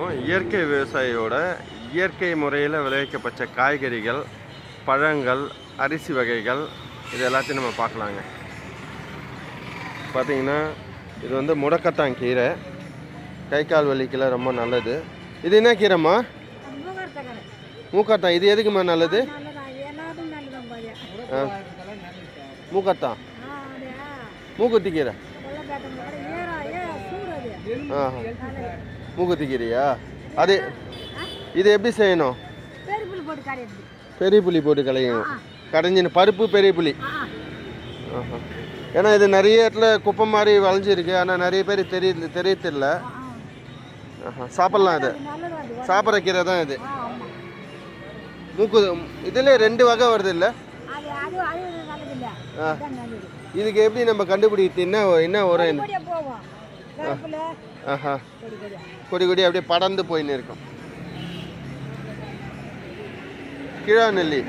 இயற்கை விவசாயியோட இயற்கை முறையில் விளைவிக்கப்பட்ட காய்கறிகள் பழங்கள் அரிசி வகைகள் இது எல்லாத்தையும் நம்ம பார்க்கலாங்க. பார்த்தீங்கன்னா இது வந்து முடக்கத்தான் கீரை. கை கால் வலிக்கெல்லாம் ரொம்ப நல்லது. இது என்ன கீரைம்மா? மூக்கத்தான் இது எதுக்குமா நல்லது? மூக்கத்தான் மூக்குத்தி? கீரை. ஆ. மூக்குத்தி கீரையா அது இது எப்படி செய்யணும்? பெரிய புளி போட்டு கலையும் கடைஞ்சின்னு பருப்பு பெரிய புளி. ஏன்னா இது நிறைய இடத்துல குப்பை மாதிரி வளைஞ்சிருக்கு. ஆனால் நிறைய பேர் தெரியல தெரியத்தில்ல. சாப்பிட்லாம் இது. சாப்பிட்ற கீரை தான் இது. மூக்கு இதில் ரெண்டு வகை வருது இல்லை? இதுக்கு எப்படி நம்ம கண்டுபிடிக்கிறது என்ன என்ன உரம் என்ன ஆஹா. கொடி கொடி அப்படியே படர்ந்து போயின்னு இருக்கும். கிழா நெல்லி.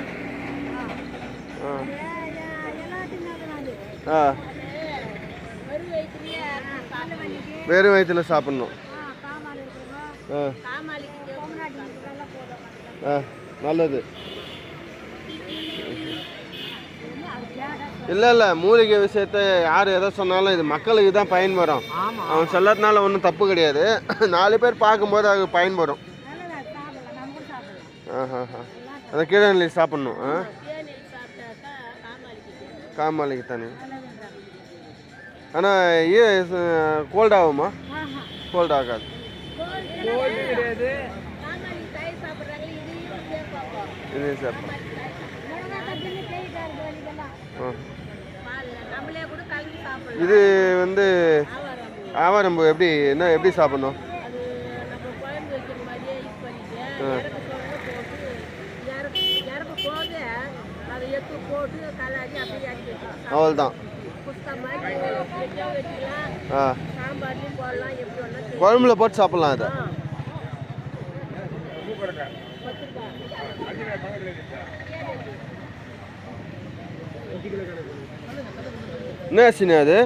ஆ. ஆ. வெறும் வயிற்றுல சாப்பிட்ணும். ஆ. ஆ நல்லது. இல்லை இல்லை மூலிகை விஷயத்த யார் எதை சொன்னாலும் இது மக்களுக்கு தான் பயன் வரும். ஆமாம் அவன் சொல்லறதுனால ஒன்றும் தப்பு கிடையாது. நாலு பேர் பார்க்கும்போது அது பயன்படும் ஆஹா அந்த கீழே நெல்லி சாப்பிட்ணும் ஆ? காமாலிக்கு தானே. ஆனால் ஏ கோல்ட் ஆகுமா? கோல்ட் ஆகாது. இது சாப்பிடும் மிளகா தட்டுன்னு கை கால் வலிக்கெல்லாம் ஆ நம்மளே கூட கலந்து சாப்பிடலாம் இது வந்து ஆவாரம்பு எப்படி என்ன எப்படி சாப்பிட்ணும்? அவ்வளோதான் குழம்புல போட்டு சாப்பிட்லாம் அதை அஞ்சு கிலோ கணக்கு. போட்டு சாப்பிட்லாம் அதை.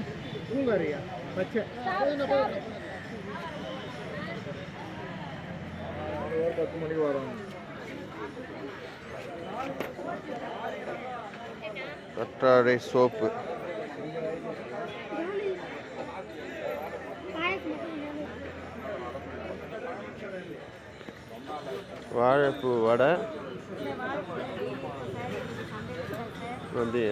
பத்து என்ன கற்றாழை சோப்பு. வாழைப்பூ வடை. வந்து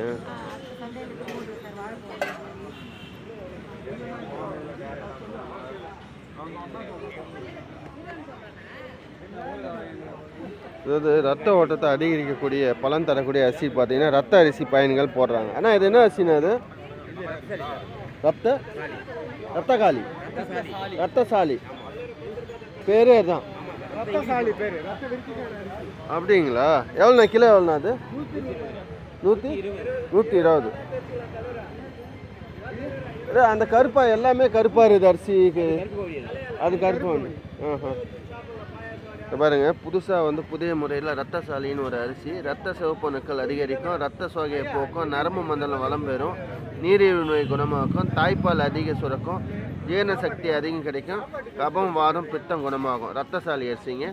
அதாவது ரத்த ஓட்டத்தை அதிகரிக்கக்கூடிய பலன் தரக்கூடிய அரிசி பார்த்தீங்கன்னா ரத்த அரிசி பயன்கள் போடுறாங்க. ஆனால் இது என்ன அரிசினா அது ரத்த ரத்தகாலி ரத்தசாலி பேரே தான் அப்படிங்களா? எவ்வளோண்ணா கிலோ எவ்வளோண்ணா அது? நூற்றி நூற்றி இருபது. அந்த கருப்பா எல்லாமே கருப்பா இருக்குது அரிசிக்கு அது கருப்பு ஒன்று ஆஹா. பாருங்க புதுசாக வந்து புதிய முறையில் ரத்தசாலின்னு ஒரு அரிசி. ரத்த சிவப்பு சிவப்பணுக்கள் அதிகரிக்கும் ரத்த சோகையை போக்கும் நரம்பு மண்டலம் வளம் பெறும் நீரிழிவு நோய் குணமாக்கும் தாய்ப்பால் அதிக சுரக்கும் ஜீரண சக்தி அதிகம் கிடைக்கும் கபம் வாரம் பித்தம் குணமாகும். ரத்தசாலி அரிசிங்க.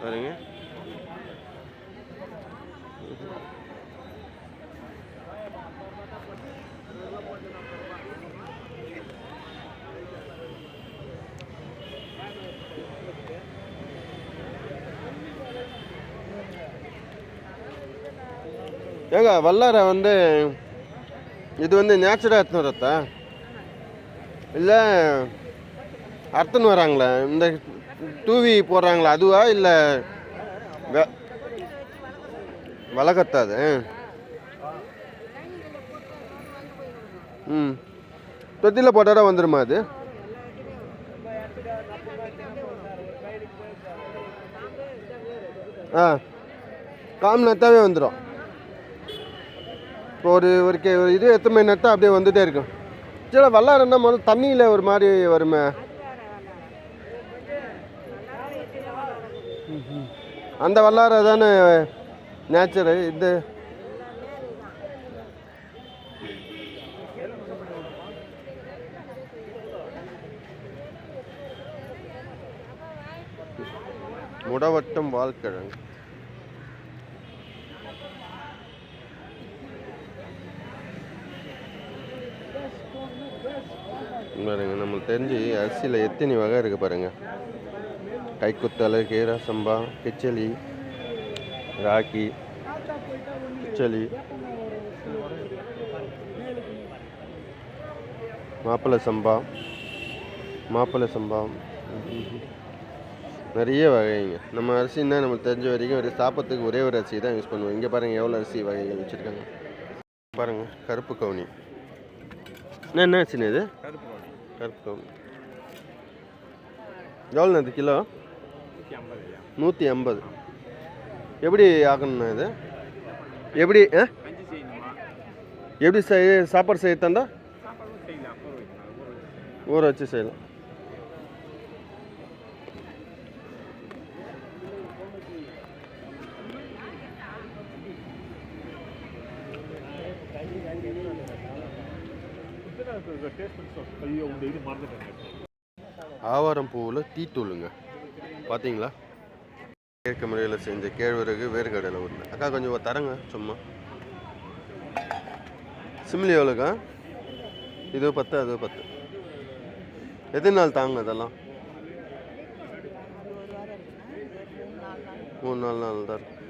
பாருங்க. ஏங்க வல்லாரை வந்து இது வந்து நேச்சுரல் அர்த்தம் வரத்தா? இல்லை அர்த்தன் வராங்களா? இந்த டூவி போடுறாங்களா அதுவா? இல்லை வளர்க்கத்தாது ம். தொட்டியில் போட்டால் வந்துருமா அது? ஆ. காம்னத்தாவே வந்துடும் இப்போ ஒரு ஒரு கே ஒரு இது எத்தனை மணி நேரத்தான் அப்படியே வந்துகிட்டே இருக்கும். சில வல்லாரன்னா முதல்ல தண்ணியில் ஒரு மாதிரி வருமே? அந்த வல்லாரை தானே நேச்சரு இந்த முடவட்டம் வாழ்க்கிழங்கு பாருங்க நம்மளுக்கு தெரிஞ்சு அரிசியில் எத்தனை வகை இருக்குது பாருங்கள் கைக்குத்தலை கீரா சம்பா கிச்சலி ராக்கி கிச்சலி மாப்பிள்ளை சம்பா மாப்பிள்ளை சம்பா. நிறைய வகைங்க. நம்ம அரிசின்னா நம்மளுக்கு தெரிஞ்ச வரைக்கும் ஒரு சாப்பிட்றதுக்கு ஒரே ஒரு அரிசி தான் யூஸ் பண்ணுவோம். இங்கே பாருங்கள் எவ்வளோ அரிசி வகைகள் வச்சுருக்காங்க. பாருங்கள் கருப்பு கவுனி. என்ன என்ன இது? கருப்பு கவுனி எவ்வளோண்ணா இது கிலோ? நூற்றி ஐம்பது. எப்படி ஆகணும்ண்ணா இது? எப்படி ஆ? எப்படி செய் சாப்பாடு செய்ய தந்தா? ஊற வச்சு செய்யலாம். ஆவாரம் பூவில் டீத்தூளுங்க பார்த்தீங்களா இயற்கை முறையில் செஞ்ச கேழ்வரகு வேர்க்கடலை உருண்டை. அக்கா கொஞ்சம் தரங்க சும்மா. சிம்லி எவ்வளோக்கா? இது பத்து அது பத்து. எத்தனை நாள் தாங்க அதெல்லாம்? மூணு நாலு நாள் தான் இருக்கும்.